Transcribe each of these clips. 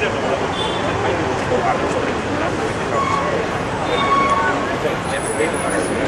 Thank you.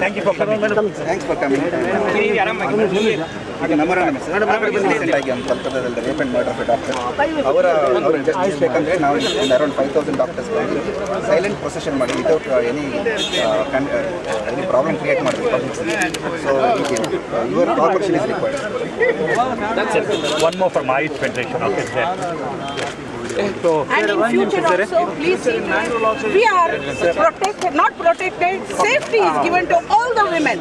Thanks for coming ನಮ್ಮರ recent ಆಗಿ ಒಂದು ಕಲ್ಕತ್ತಾದಲ್ಲಿ ರೇಪ್ ಡಾಕ್ಟರ್ ಅವರ ಅವರ ಬೇಕಂದ್ರೆ ನಾವು around five thousand doctors silent procession ಮಾಡಿ without any any problem create publics so one more for my federation of so And in future also, please see, we are protected, not protected, safety is given to all the women.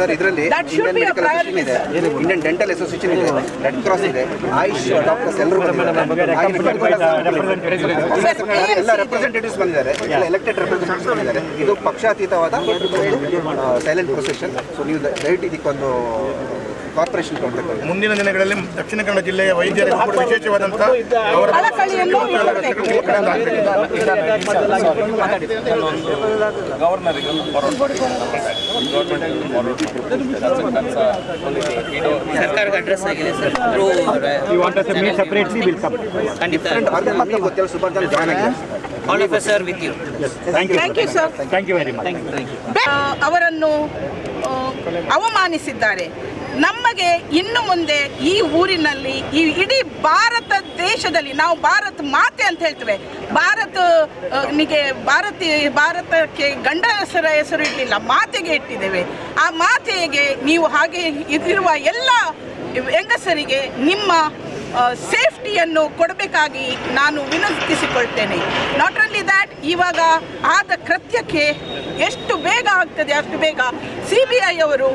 Sir ಇದರಲ್ಲಿ That should Indian be a medical association ಇದೆ. Indian dental association ಇದೆ. Red cross ಇದೆ. AYUSH doctors ಎಲ್ಲರೂ ಬಂದಿದ್ದಾರೆ. ಎಲ್ಲ representatives ಬಂದಿದ್ದಾರೆ. ಎಲ್ಲ elected representatives ಬಂದಿದ್ದಾರೆ. ಇದು ಪಕ್ಷಾತೀತವಾದ ಸೈಲೆಂಟ್ ಪ್ರೊಸೆಷನ್ ಸೊ ನೀವು ದಯವಿಟ್ಟು ಇದಕ್ಕೊಂದು ಕಾರ್ಪೊರೇಷನ್ ಕೌಂಟರ್ ಮುಂದಿನ ದಿನಗಳಲ್ಲಿ ದಕ್ಷಿಣ ಕನ್ನಡ ಜಿಲ್ಲೆಯ ವೈದ್ಯರಿಗೆ ವಿಶೇಷವಾದಂತಹ ವಿಶೇಷವಾದಂಥ ಅವರ. ಸರ್ಕಾರಕ್ಕೆ ಅಡ್ರೆಸ್ ಆಗಿದೆ ಸರ್. ಖಂಡಿತ. ಸುಮಾರು ಜನ join all of sir with you thank you sir. Thank you very much ಅವರನ್ನು ಅವಮಾನಿಸಿದ್ದಾರೆ. ನಮಗೆ ಇನ್ನು ಮುಂದೆ ಈ ಊರಿನಲ್ಲಿ, ಈ ಇಡೀ ಭಾರತ ದೇಶದಲ್ಲಿ ನಾವು ಭಾರತ ಮಾತೆ ಅಂತ ಹೇಳ್ತೇವೆ. ಭಾರತ ನಿಗೆ ಭಾರತಿ, ಭಾರತಕ್ಕೆ ಗಂಡ ಹೆಸರ ಇಟ್ಟಿಲ್ಲ ಮಾತೆಗೆ ಇಟ್ಟಿದ್ದೇವೆ. ಆ ಮಾತೆಗೆ ನೀವು ಹಾಗೆ ಇದಿರುವ ಎಲ್ಲ ಹೆಂಗಸರಿಗೆ ನಿಮ್ಮ ಸೇಫ್ಟಿಯನ್ನು ಕೊಡಬೇಕಾಗಿ ನಾನು ವಿನಂತಿಸಿಕೊಳ್ತೇನೆ. ನಾಟ್ ಓನ್ಲಿ ದ್ಯಾಟ್ ಇವಾಗ ಆದ ಕೃತ್ಯಕ್ಕೆ ಎಷ್ಟು ಬೇಗ ಆಗ್ತದೆ ಅಷ್ಟು ಬೇಗ? ಸಿ ಬಿ ಐ ಅವರು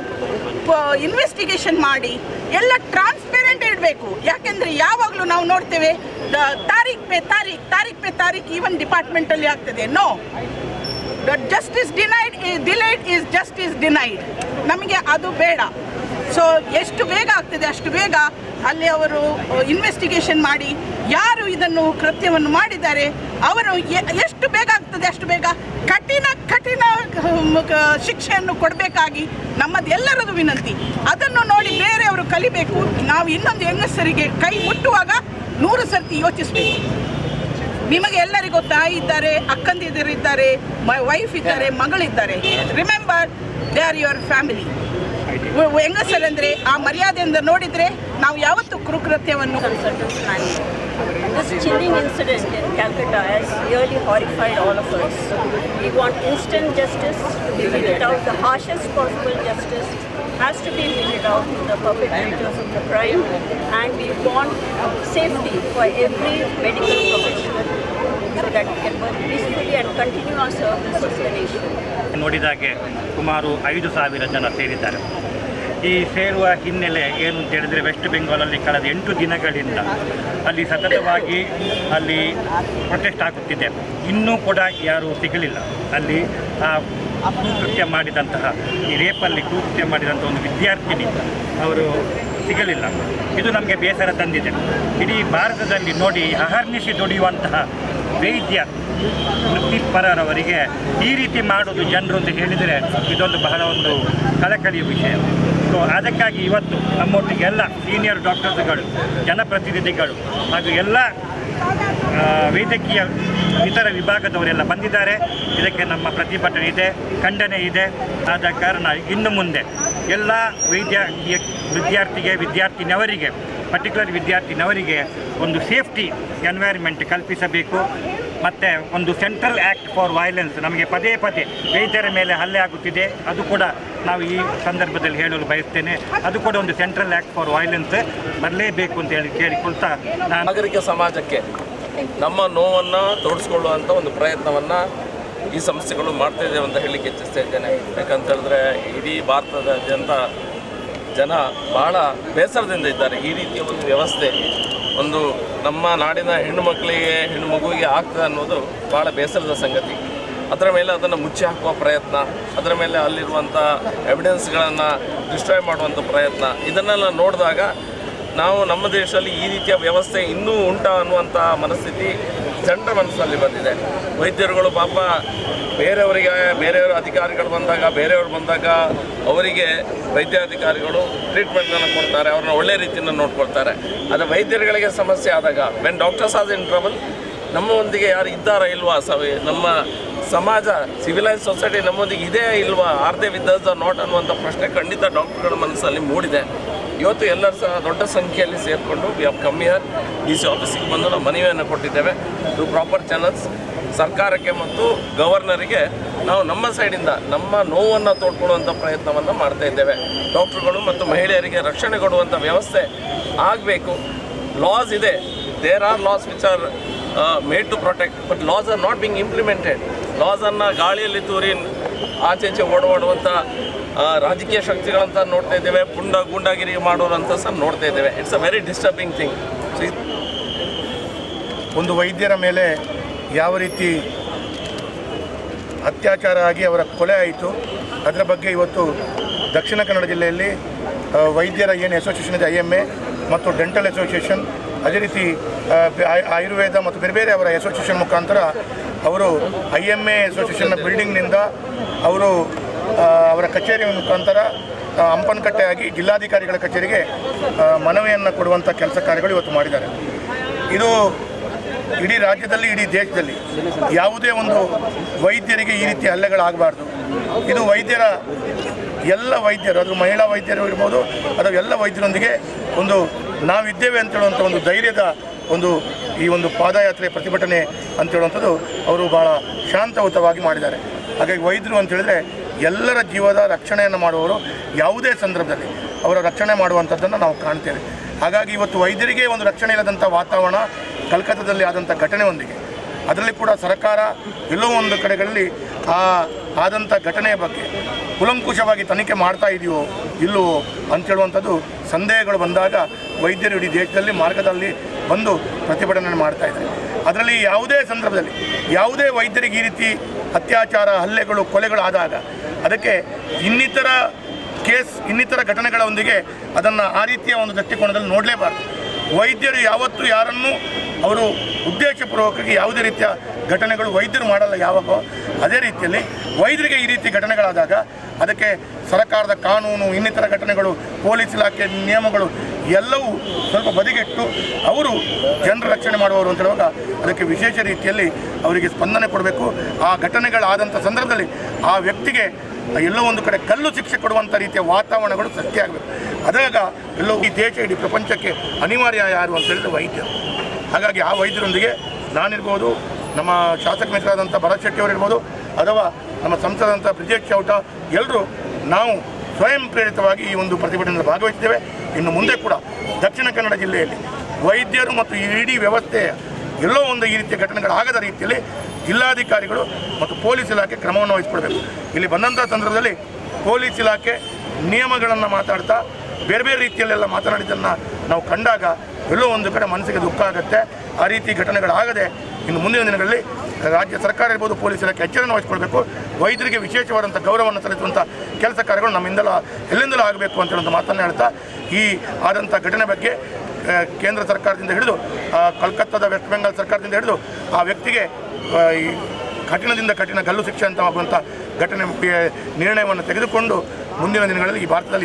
ಇನ್ವೆಸ್ಟಿಗೇಷನ್ ಮಾಡಿ, ಎಲ್ಲ ಟ್ರಾನ್ಸ್ಪೇರೆಂಟ್ ಇಡಬೇಕು. ಯಾಕೆಂದರೆ ಯಾವಾಗಲೂ ನಾವು ನೋಡ್ತೇವೆ ತಾರೀಖ್ ಪೇ ತಾರೀಖ್ ತಾರೀಖ್ ಪೇ ತಾರೀಖ್ ಈವನ್ ಡಿಪಾರ್ಟ್ಮೆಂಟಲ್ಲಿ ಆಗ್ತದೆ. No justice denied delayed is justice denied ನಮಗೆ ಅದು ಬೇಡ. ಸೊ ಎಷ್ಟು ಬೇಗ ಆಗ್ತದೆ ಅಷ್ಟು ಬೇಗ ಅಲ್ಲಿ ಅವರು ಇನ್ವೆಸ್ಟಿಗೇಷನ್ ಮಾಡಿ ಯಾರು ಇದನ್ನು ಕೃತ್ಯವನ್ನು ಮಾಡಿದ್ದಾರೆ ಅವರು ಎಷ್ಟು ಬೇಗ ಆಗ್ತದೆ ಅಷ್ಟು ಬೇಗ ಕಠಿಣ ಕಠಿಣ ಶಿಕ್ಷೆಯನ್ನು ಕೊಡಬೇಕಾಗಿ ನಮ್ಮದೆಲ್ಲರದು ವಿನಂತಿ. ಅದನ್ನು ನೋಡಿ ಬೇರೆಯವರು ಕಲಿಬೇಕು. ನಾವು ಇನ್ನೊಂದು ಹೆಂಗಸರಿಗೆ ಕೈ ಮುಟ್ಟುವಾಗ ನೂರು ಸರ್ತಿ ಯೋಚಿಸಬೇಕು. ನಿಮಗೆ ಎಲ್ಲರಿಗೂ ತಾಯಿ ಇದ್ದಾರೆ ಅಕ್ಕಂದಿರಿದ್ದಾರೆ ವೈಫ್ ಇದ್ದಾರೆ ಮಗಳಿದ್ದಾರೆ. Remember they are your family ಹೆಂಗಸರಂದ್ರೆ ಆ ಮರ್ಯಾದೆಯಿಂದ ನೋಡಿದ್ರೆ ನಾವು ಯಾವತ್ತೂ ಕುರುಕೃತ್ಯವನ್ನು This chilling incident in Calcutta has really horrified all of us. We want instant justice to be meted out, the harshest possible justice has to be meted out to the perpetrators of the crime, and we want safety for every medical professional so that we can work peacefully and continue our service to the nation. ನೋಡಿದಾಗೆ ಸುಮಾರು ಐದು ಸಾವಿರ ಜನ ಸೇರಿದ್ದಾರೆ ಈ ಸೇರುವ ಹಿನ್ನೆಲೆ ಏನು ಅಂತ ಹೇಳಿದರೆ ವೆಸ್ಟ್ ಬೆಂಗಾಲಲ್ಲಿ ಕಳೆದ ಎಂಟು ದಿನಗಳಿಂದ ಅಲ್ಲಿ ಸತತವಾಗಿ ಅಲ್ಲಿ ಪ್ರೊಟೆಸ್ಟ್ ಆಗುತ್ತಿದೆ. ಇನ್ನೂ ಕೂಡ ಯಾರೂ ಸಿಗಲಿಲ್ಲ. ಅಲ್ಲಿ ಆ ಕೃತ್ಯ ಮಾಡಿದಂತಹ ಈ ರೇಪಲ್ಲಿ ಕೃತ್ಯ ಮಾಡಿದಂಥ ಒಂದು ವಿದ್ಯಾರ್ಥಿನಿ ಅವರು ಸಿಗಲಿಲ್ಲ. ಇದು ನಮಗೆ ಬೇಸರ ತಂದಿದೆ. ಇಡೀ ಭಾರತದಲ್ಲಿ ನೋಡಿ ಅಹರ್ನಿಸಿ ದುಡಿಯುವಂತಹ ವೈದ್ಯ ವೃತ್ತಿಪರರವರಿಗೆ ಈ ರೀತಿ ಮಾಡೋದು ಜನರು ಅಂತ ಹೇಳಿದರೆ ಇದೊಂದು ಬಹಳ ಒಂದು ಕಳಕಳಿಯ ವಿಷಯ. ಸೊ ಅದಕ್ಕಾಗಿ ಇವತ್ತು ನಮ್ಮೊಟ್ಟಿಗೆಲ್ಲ ಸೀನಿಯರ್ ಡಾಕ್ಟರ್ಸ್ಗಳು ಜನಪ್ರತಿನಿಧಿಗಳು ಹಾಗೂ ಎಲ್ಲ ವೈದ್ಯಕೀಯ ಇತರ ವಿಭಾಗದವರೆಲ್ಲ ಬಂದಿದ್ದಾರೆ. ಇದಕ್ಕೆ ನಮ್ಮ ಪ್ರತಿಭಟನೆ ಇದೆ, ಖಂಡನೆ ಇದೆ. ಆದ ಕಾರಣ ಇನ್ನು ಮುಂದೆ ಎಲ್ಲ ವೈದ್ಯಕೀಯ ವಿದ್ಯಾರ್ಥಿಗೆ ವಿದ್ಯಾರ್ಥಿನವರಿಗೆ ಪರ್ಟಿಕ್ಯುಲರ್ ವಿದ್ಯಾರ್ಥಿನವರಿಗೆ ಒಂದು ಸೇಫ್ಟಿ ಎನ್ವೈರ್ಮೆಂಟ್ ಕಲ್ಪಿಸಬೇಕು. ಮತ್ತು ಒಂದು ಸೆಂಟ್ರಲ್ ಆ್ಯಕ್ಟ್ ಫಾರ್ ವೈಲೆನ್ಸ್ ನಮಗೆ ಪದೇ ಪದೇ ವೈದ್ಯರ ಮೇಲೆ ಹಲ್ಲೆ ಆಗುತ್ತಿದೆ. ಅದು ಕೂಡ ನಾವು ಈ ಸಂದರ್ಭದಲ್ಲಿ ಹೇಳಲು ಬಯಸ್ತೇನೆ. ಅದು ಕೂಡ ಒಂದು ಸೆಂಟ್ರಲ್ ಆ್ಯಕ್ಟ್ ಫಾರ್ ವೈಲೆನ್ಸ್ ಬರಲೇಬೇಕು ಅಂತ ಹೇಳಿ ಕೇಳಿಕೊಳ್ತಾ ನಾನು ನಾಗರಿಕ ಸಮಾಜಕ್ಕೆ ನಮ್ಮ ನೋವನ್ನು ತೋರಿಸ್ಕೊಳ್ಳುವಂಥ ಒಂದು ಪ್ರಯತ್ನವನ್ನು ಈ ಸಂಸ್ಥೆಗಳು ಮಾಡ್ತಾ ಇದ್ದೇವೆ ಅಂತ ಹೇಳಲಿಕ್ಕೆ ಇಚ್ಛಿಸ್ತಾ ಇದ್ದೇನೆ. ಯಾಕಂತ ಹೇಳಿದ್ರೆ ಇಡೀ ಜನತ ಜನ ಬಹಳ ಬೇಸರದಿಂದ ಇದ್ದಾರೆ. ಈ ರೀತಿಯ ಒಂದು ವ್ಯವಸ್ಥೆ, ಒಂದು ನಮ್ಮ ನಾಡಿನ ಹೆಣ್ಣು ಮಕ್ಕಳಿಗೆ, ಹೆಣ್ಣು ಮಗುವಿಗೆ ಆಗ್ತದೆ ಅನ್ನೋದು ಭಾಳ ಬೇಸರದ ಸಂಗತಿ. ಅದರ ಮೇಲೆ ಅದನ್ನು ಮುಚ್ಚಿ ಹಾಕುವ ಪ್ರಯತ್ನ, ಅದರ ಮೇಲೆ ಅಲ್ಲಿರುವಂಥ ಎವಿಡೆನ್ಸ್ಗಳನ್ನು ಡಿಸ್ಟ್ರಾಯ್ ಮಾಡುವಂಥ ಪ್ರಯತ್ನ, ಇದನ್ನೆಲ್ಲ ನೋಡಿದಾಗ ನಾವು ನಮ್ಮ ದೇಶದಲ್ಲಿ ಈ ರೀತಿಯ ವ್ಯವಸ್ಥೆ ಇನ್ನೂ ಉಂಟ ಅನ್ನುವಂಥ ಮನಸ್ಥಿತಿ ಜನರ ಮನಸ್ಸಲ್ಲಿ ಬಂದಿದೆ. ವೈದ್ಯರುಗಳು ಪಾಪ ಬೇರೆಯವರಿಗೆ, ಬೇರೆಯವರ ಅಧಿಕಾರಿಗಳು ಬಂದಾಗ, ಬೇರೆಯವರು ಬಂದಾಗ ಅವರಿಗೆ ವೈದ್ಯಾಧಿಕಾರಿಗಳು ಟ್ರೀಟ್ಮೆಂಟನ್ನು ಕೊಡ್ತಾರೆ, ಅವ್ರನ್ನ ಒಳ್ಳೆ ರೀತಿಯಿಂದ ನೋಡ್ಕೊಳ್ತಾರೆ. ಆದರೆ ವೈದ್ಯರುಗಳಿಗೆ ಸಮಸ್ಯೆ ಆದಾಗ when doctors as in trouble ನಮ್ಮೊಂದಿಗೆ ಯಾರು ಇದ್ದಾರಾ ಇಲ್ವಾ? ಸವಿ ನಮ್ಮ ಸಮಾಜ ಸಿವಿಲೈಸ್ ಸೊಸೈಟಿ ನಮ್ಮೊಂದಿಗೆ ಇದೇ ಇಲ್ವಾ? ಆರ್ ದೇ ವಿತ್ ನಾಟ್ ಅನ್ನುವಂಥ ಪ್ರಶ್ನೆ ಖಂಡಿತ ಡಾಕ್ಟರ್ಗಳ ಮನಸ್ಸಲ್ಲಿ ಮೂಡಿದೆ. ಇವತ್ತು ಎಲ್ಲರೂ ಸಹ ದೊಡ್ಡ ಸಂಖ್ಯೆಯಲ್ಲಿ ಸೇರಿಕೊಂಡು we have come here D C ಆಫೀಸಿಗೆ ಬಂದು ನಾವು ಮನವಿಯನ್ನು ಕೊಟ್ಟಿದ್ದೇವೆ. ಟು ಪ್ರಾಪರ್ ಚಾನಲ್ಸ್ ಸರ್ಕಾರಕ್ಕೆ ಮತ್ತು ಗವರ್ನರಿಗೆ ನಾವು ನಮ್ಮ ಸೈಡಿಂದ ನಮ್ಮ ನೋವನ್ನು ತೋಡ್ಕೊಳ್ಳುವಂಥ ಪ್ರಯತ್ನವನ್ನು ಮಾಡ್ತಾ ಇದ್ದೇವೆ. ಡಾಕ್ಟ್ರುಗಳು ಮತ್ತು ಮಹಿಳೆಯರಿಗೆ ರಕ್ಷಣೆ ಕೊಡುವಂಥ ವ್ಯವಸ್ಥೆ ಆಗಬೇಕು. ಲಾಸ್ ಇದೆ. There are laws which are made to protect but laws are not being implemented ಲಾಸನ್ನು ಗಾಳಿಯಲ್ಲಿ ತೂರಿ, ಆಚೆ ಈಚೆ ಓಡಾಡುವಂಥ ರಾಜಕೀಯ ಶಕ್ತಿಗಳಂತ ನೋಡ್ತಾ ಇದ್ದೇವೆ, ಪುಂಡ ಗೂಂಡಾಗಿರಿ ಮಾಡೋರಂತ ಸಹ ನೋಡ್ತಾ ಇದ್ದೇವೆ. It's a very disturbing thing ಒಂದು ವೈದ್ಯರ ಮೇಲೆ ಯಾವ ರೀತಿ ಅತ್ಯಾಚಾರ ಆಗಿ ಅವರ ಕೊಲೆ ಆಯಿತು, ಅದರ ಬಗ್ಗೆ ಇವತ್ತು ದಕ್ಷಿಣ ಕನ್ನಡ ಜಿಲ್ಲೆಯಲ್ಲಿ ವೈದ್ಯರ ಏನು ಅಸೋಸಿಯೇಷನ್ ಇದೆ ಐ ಎಂ ಎ ಮತ್ತು ಡೆಂಟಲ್ ಅಸೋಸಿಯೇಷನ್ ಅದೇ ರೀತಿ ಆಯುರ್ವೇದ ಮತ್ತು ಬೇರೆ ಬೇರೆ ಅವರ ಅಸೋಸಿಯೇಷನ್ ಮುಖಾಂತರ ಅವರು ಐ ಎಂ ಎ ಅಸೋಸಿಯೇಷನ್ನ ಬಿಲ್ಡಿಂಗ್ನಿಂದ ಅವರು ಅವರ ಕಚೇರಿ ಮುಖಾಂತರ ಅಂಪನಕಟ್ಟೆಯಾಗಿ ಜಿಲ್ಲಾಧಿಕಾರಿಗಳ ಕಚೇರಿಗೆ ಮನವಿಯನ್ನು ಕೊಡುವಂಥ ಕೆಲಸ ಕಾರ್ಯಗಳು ಇವತ್ತು ಮಾಡಿದ್ದಾರೆ. ಇದು ಇಡೀ ರಾಜ್ಯದಲ್ಲಿ, ಇಡೀ ದೇಶದಲ್ಲಿ ಯಾವುದೇ ಒಂದು ವೈದ್ಯರಿಗೆ ಈ ರೀತಿ ಹಲ್ಲೆಗಳಾಗಬಾರ್ದು. ಇದು ವೈದ್ಯರ ಎಲ್ಲ ವೈದ್ಯರು, ಅದು ಮಹಿಳಾ ವೈದ್ಯರು ಇರ್ಬೋದು, ಅದು ಎಲ್ಲ ವೈದ್ಯರೊಂದಿಗೆ ಒಂದು ನಾವಿದ್ದೇವೆ ಅಂತ ಹೇಳುವಂಥ ಒಂದು ಧೈರ್ಯದ ಒಂದು ಈ ಒಂದು ಪಾದಯಾತ್ರೆ ಪ್ರತಿಭಟನೆ ಅಂತ ಹೇಳುವಂಥದ್ದು ಅವರು ಭಾಳ ಶಾಂತಯುತವಾಗಿ ಮಾಡಿದ್ದಾರೆ. ಹಾಗಾಗಿ ವೈದ್ಯರು ಅಂತ ಹೇಳಿದ್ರೆ ಎಲ್ಲರ ಜೀವದ ರಕ್ಷಣೆಯನ್ನು ಮಾಡುವವರು ಯಾವುದೇ ಸಂದರ್ಭದಲ್ಲಿ ಅವರ ರಕ್ಷಣೆ ಮಾಡುವಂಥದ್ದನ್ನು ನಾವು ಕಾಣ್ತೇವೆ. ಹಾಗಾಗಿ ಇವತ್ತು ವೈದ್ಯರಿಗೆ ಒಂದು ರಕ್ಷಣೆ ಇಲ್ಲದಂಥ ವಾತಾವರಣ, ಕಲ್ಕತ್ತಾದಲ್ಲಿ ಆದಂಥ ಘಟನೆಯೊಂದಿಗೆ, ಅದರಲ್ಲಿ ಕೂಡ ಸರ್ಕಾರ ಎಲ್ಲೋ ಒಂದು ಕಡೆಗಳಲ್ಲಿ ಆ ಆದಂಥ ಘಟನೆಯ ಬಗ್ಗೆ ಕುಲಂಕುಷವಾಗಿ ತನಿಖೆ ಮಾಡ್ತಾ ಇದೆಯೋ ಇಲ್ಲವೋ ಅಂತೇಳುವಂಥದ್ದು ಸಂದೇಹಗಳು ಬಂದಾಗ ವೈದ್ಯರು ಇಡೀ ದೇಶದಲ್ಲಿ ಮಾರ್ಗದಲ್ಲಿ ಬಂದು ಪ್ರತಿಭಟನೆ ಮಾಡ್ತಾ ಇದ್ದಾರೆ. ಅದರಲ್ಲಿ ಯಾವುದೇ ಸಂದರ್ಭದಲ್ಲಿ ಯಾವುದೇ ವೈದ್ಯರಿಗೆ ಈ ರೀತಿ ಅತ್ಯಾಚಾರ, ಹಲ್ಲೆಗಳು ಕೊಲೆಗಳು ಆದಾಗ ಅದಕ್ಕೆ ಇನ್ನಿತರ ಕೇಸ್, ಇನ್ನಿತರ ಘಟನೆಗಳೊಂದಿಗೆ ಅದನ್ನು ಆ ರೀತಿಯ ಒಂದು ದೃಷ್ಟಿಕೋನದಲ್ಲಿ ನೋಡಲೇಬಾರ್ದು. ವೈದ್ಯರು ಯಾವತ್ತೂ ಯಾರನ್ನು ಅವರು ಉದ್ದೇಶಪೂರ್ವಕವಾಗಿ ಯಾವುದೇ ರೀತಿಯ ಘಟನೆಗಳು ವೈದ್ಯರು ಮಾಡಲ್ಲ ಯಾವಾಗೋ, ಅದೇ ರೀತಿಯಲ್ಲಿ ವೈದ್ಯರಿಗೆ ಈ ರೀತಿ ಘಟನೆಗಳಾದಾಗ ಅದಕ್ಕೆ ಸರ್ಕಾರದ ಕಾನೂನು, ಇನ್ನಿತರ ಘಟನೆಗಳು, ಪೊಲೀಸ್ ಇಲಾಖೆ ನಿಯಮಗಳು ಎಲ್ಲವೂ ಸ್ವಲ್ಪ ಬದಿಗೆಟ್ಟು ಅವರು ಜನರ ರಕ್ಷಣೆ ಮಾಡುವವರು ಅಂತ ಹೇಳುವಾಗ ಅದಕ್ಕೆ ವಿಶೇಷ ರೀತಿಯಲ್ಲಿ ಅವರಿಗೆ ಸ್ಪಂದನೆ ಕೊಡಬೇಕು. ಆ ಘಟನೆಗಳಾದಂಥ ಸಂದರ್ಭದಲ್ಲಿ ಆ ವ್ಯಕ್ತಿಗೆ ಎಲ್ಲೋ ಒಂದು ಕಡೆ ಕಲ್ಲು ಶಿಕ್ಷೆ ಕೊಡುವಂಥ ರೀತಿಯ ವಾತಾವರಣಗಳು ಸೃಷ್ಟಿಯಾಗಬೇಕು ಅದಾಗ ಎಲ್ಲೋ ಈ ದೇಶ ಇಡೀ ಪ್ರಪಂಚಕ್ಕೆ ಅನಿವಾರ್ಯ ಯಾರು ಅಂತ ಹೇಳಿದ್ರೆ ವೈದ್ಯರು. ಹಾಗಾಗಿ ಆ ವೈದ್ಯರೊಂದಿಗೆ ನಾನಿರ್ಬೋದು, ನಮ್ಮ ಶಾಸಕ ಮಿತ್ರರಾದಂಥ ಭರತ್ ಶೆಟ್ಟಿ ಅವರಿರ್ಬೋದು ಅಥವಾ ನಮ್ಮ ಸಂಸದಂಥ ಬ್ರಿಜೇಶ್ ಚೌಟ ಎಲ್ಲರೂ ನಾವು ಸ್ವಯಂ ಪ್ರೇರಿತವಾಗಿ ಈ ಒಂದು ಪ್ರತಿಭಟನೆಯಲ್ಲಿ ಭಾಗವಹಿಸಿದ್ದೇವೆ. ಇನ್ನು ಮುಂದೆ ಕೂಡ ದಕ್ಷಿಣ ಕನ್ನಡ ಜಿಲ್ಲೆಯಲ್ಲಿ ವೈದ್ಯರು ಮತ್ತು ಇಡೀ ವ್ಯವಸ್ಥೆಯ ಎಲ್ಲೋ ಒಂದು ಈ ರೀತಿಯ ಘಟನೆಗಳಾಗದ ರೀತಿಯಲ್ಲಿ ಜಿಲ್ಲಾಧಿಕಾರಿಗಳು ಮತ್ತು ಪೊಲೀಸ್ ಇಲಾಖೆ ಕ್ರಮವನ್ನು ವಹಿಸಿಕೊಳ್ಬೇಕು. ಇಲ್ಲಿ ಬಂದಂಥ ಸಂದರ್ಭದಲ್ಲಿ ಪೊಲೀಸ್ ಇಲಾಖೆ ನಿಯಮಗಳನ್ನು ಮಾತಾಡ್ತಾ ಬೇರೆ ಬೇರೆ ರೀತಿಯಲ್ಲೆಲ್ಲ ಮಾತನಾಡಿದ್ದನ್ನು ನಾವು ಕಂಡಾಗ ಎಲ್ಲೋ ಒಂದು ಕಡೆ ಮನಸ್ಸಿಗೆ ದುಃಖ ಆಗುತ್ತೆ. ಆ ರೀತಿ ಘಟನೆಗಳಾಗದೆ ಇನ್ನು ಮುಂದಿನ ದಿನಗಳಲ್ಲಿ ರಾಜ್ಯ ಸರ್ಕಾರ ಇರ್ಬೋದು, ಪೊಲೀಸ್ ಇಲಾಖೆ ಎಚ್ಚರನ್ನು ವಹಿಸ್ಕೊಳ್ಬೇಕು. ವೈದ್ಯರಿಗೆ ವಿಶೇಷವಾದಂಥ ಗೌರವವನ್ನು ಸಲ್ಲಿಸುವಂಥ ಕೆಲಸ ಕಾರ್ಯಗಳು ನಮ್ಮಿಂದಲೂ ಎಲ್ಲಿಂದಲೂ ಆಗಬೇಕು ಅಂತ ಹೇಳುವಂಥ ಮಾತನ್ನು ಹೇಳ್ತಾ ಈ ಆದಂಥ ಘಟನೆ ಬಗ್ಗೆ ಕೇಂದ್ರ ಸರ್ಕಾರದಿಂದ ಹಿಡಿದು ಕಲ್ಕತ್ತಾದ ವೆಸ್ಟ್ ಬೆಂಗಾಲ್ ಸರ್ಕಾರದಿಂದ ಹಿಡಿದು, ಆ ವ್ಯಕ್ತಿಗೆ ಈ ಕಠಿಣದಿಂದ ಕಠಿಣ ಗಲ್ಲು ಶಿಕ್ಷೆ ಅಂತ ಘಟನೆ ನಿರ್ಣಯವನ್ನು ತೆಗೆದುಕೊಂಡು ಮುಂದಿನ ದಿನಗಳಲ್ಲಿ ಈ ಭಾರತದಲ್ಲಿ